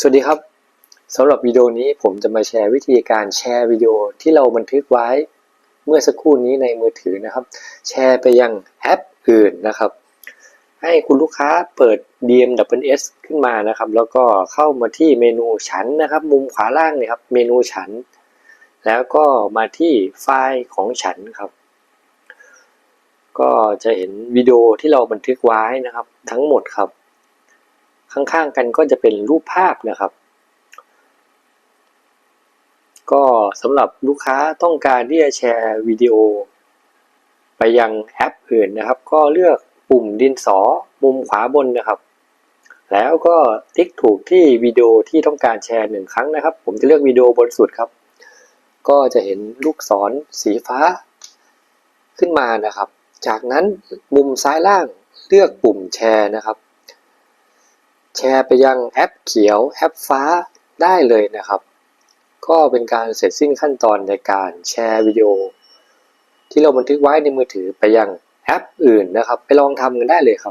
สวัสดีครับสำหรับวิดีโอนี้ผมจะมาแชร์วิธีการแชร์วิดีโอที่เราบันทึกไว้ เมื่อสักครู่นี้ในมือถือนะครับ แชร์ไปยังแอปอื่นนะครับ ให้คุณลูกค้าเปิด DMWS ขึ้นมานะครับ แล้วก็เข้ามาที่เมนูฉันนะครับ มุมขวาล่างเนี่ยครับเมนูฉัน แล้วก็มาที่ไฟล์ของฉันครับ ก็จะเห็นวิดีโอที่เราบันทึกไว้นะครับ ทั้งหมดครับ ข้างๆกันก็จะเป็นรูปภาพนะครับ ก็สำหรับลูกค้าต้องการที่จะแชร์วิดีโอ ไปยังแอปอื่นนะครับ ก็เลือกปุ่มดินสอมุมขวาบนนะครับ แล้วก็ติ๊กถูกที่วิดีโอที่ต้องการแชร์หนึ่งครั้งนะครับ ผมจะเลือกวิดีโอบนสุดครับ ก็จะเห็นลูกศรสีฟ้าขึ้นมานะครับ จากนั้นมุมซ้ายล่างเลือกปุ่มแชร์นะครับ ชร์ไปยังแอปเขียวแอปฟ้าได้เลยนะครับ ก็เป็นการเสร็จสิ้นขั้นตอนในการแชร์วิดีโอ ที่เราบันทึกไว้ในมือถือไปยังแอปอื่นนะครับ ไปลองทำกันได้เลยครับ